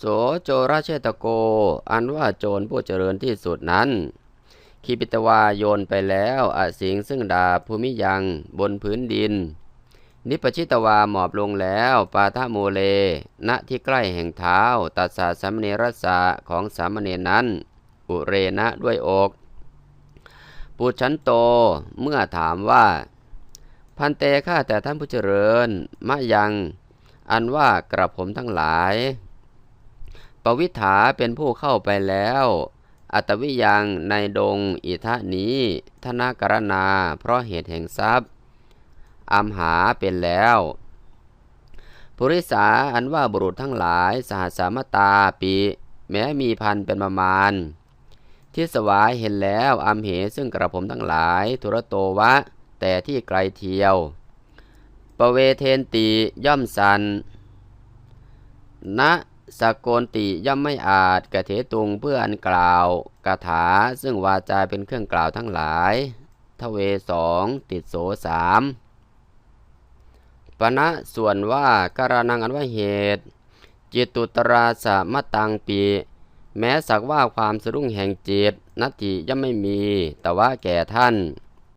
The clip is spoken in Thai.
โสโจราเชตโก อันว่าโจรผู้เจริญที่สุดนั้นคีปิตวาโยนไปแล้วอสิงซึ่งดาภูมิยังบนพื้นดิน นิปชิตวาหมอบลงแล้ว ปาทะโมเล ณที่ใกล้แห่งเท้า ตัดสาสามเณรสะของสามเณรนั้น อุเรนะด้วยอกปุชันโตเมื่อถามว่า พันเตข้าแต่ท่านผู้เจริญมะยัง อันว่ากระผมทั้งหลาย ปวิถาเป็นผู้เข้าไปแล้ว อัตวิยังในดงอิทะนี้ ธนากรณา เพราะเหตุแห่งทรัพย์อัมหาเป็นแล้วปุริสาอันว่าบุรุษทั้งหลายสหสามตาปี แม้มีพันเป็นประมาณ ที่สวายเห็นแล้วอัมเหซึ่งกระผมทั้งหลาย ทุรโตวะ แต่ที่ไกลเทียวปเวเทนติย่อมสันณะ สกโกนติย่อมไม่อาจกระเทตุงเพื่ออันกล่าวกถาซึ่งวาจาเป็นเครื่องกล่าวทั้งหลาย ทเวสองติดโสสามปณะส่วนว่าการนังอันว่าเหตุ จิตตุตราสมตังปี แม้สักว่าความสะดุ้งแห่งจิตนัตติย่อมไม่มี แต่ว่าแก่ท่าน